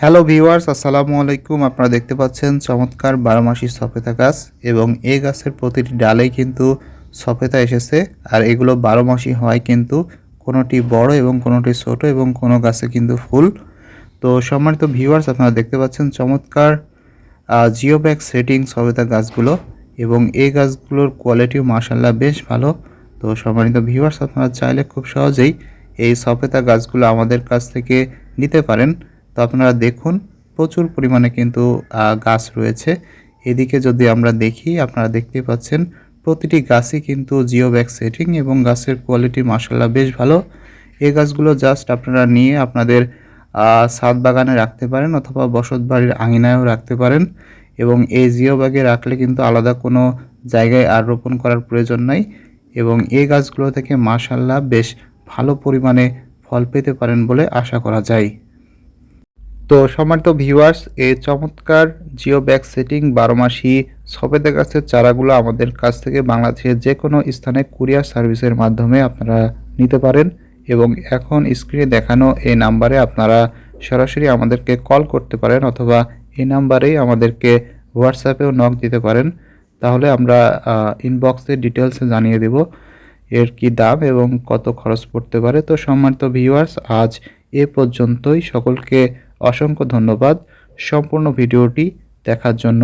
Hello viewers আসসালামু আলাইকুম। আপনারা দেখতে পাচ্ছেন চমৎকার বারোমাসি সফেতা গাছ এবং এই গাছের প্রতিটি ডালেই কিন্তু সফেতা এসেছে। আর এগুলো বারোমাসি হয় কিন্তু কোনোটি বড় এবং কোনোটি ছোট এবং কোনো গাছে কিন্তু ফুল। তো সম্মানিত ভিউয়ার্স আপনারা দেখতে পাচ্ছেন চমৎকার জিও ব্যাগ সেটিং সবেতা গাছগুলো এবং এই গাছগুলোর কোয়ালিটিও মাসাল্লাহ বেশ ভালো। তো সম্মানিত ভিউয়ার্স আপনারা চাইলে খুব সহজেই এই সফেতা গাছগুলো আমাদের কাছ থেকে নিতে পারেন। তো আপনারা দেখুন, প্রচুর পরিমাণে কিন্তু গাছ রয়েছে। এদিকে যদি আমরা দেখি, আপনারা দেখতে পাচ্ছেন, প্রতিটি গাছই কিন্তু জিও ব্যাগ সেটিং এবং গাছের কোয়ালিটি মাসাল্লাহ বেশ ভালো। এই গাছগুলো জাস্ট আপনারা নিয়ে আপনাদের ছাদ বাগানে রাখতে পারেন অথবা বসত বাড়ির আঙিনায়ও রাখতে পারেন এবং এই জিও ব্যাগে রাখলে কিন্তু আলাদা কোনো জায়গায় আর রোপণ করার প্রয়োজন নাই এবং এই গাছগুলো থেকে মাশাল্লাহ বেশ ভালো পরিমাণে ফল পেতে পারেন বলে আশা করা যায়। তো সম্মানিত ভিউয়ার্স এই চমৎকার জিও ব্যাগ সেটিং বারো মাসি সফেদা গাছের চারাগুলো আমাদের কাছ থেকে বাংলাদেশের যে কোনো স্থানে কুরিয়ার সার্ভিসের মাধ্যমে আপনারা নিতে পারেন এবং এখন স্ক্রিনে দেখানো এই নাম্বারে আপনারা সরাসরি আমাদেরকে কল করতে পারেন অথবা এই নাম্বারেই আমাদেরকে হোয়াটসঅ্যাপেও নক দিতে পারেন। তাহলে আমরা ইনবক্সে ডিটেলসে জানিয়ে দেব এর কি দাম এবং কত খরচ পড়তে পারে। তো সম্মানিত ভিউয়ার্স আজ এ পর্যন্তই। সকলকে অসংখ্য ধন্যবাদ সম্পূর্ণ ভিডিওটি দেখার জন্য।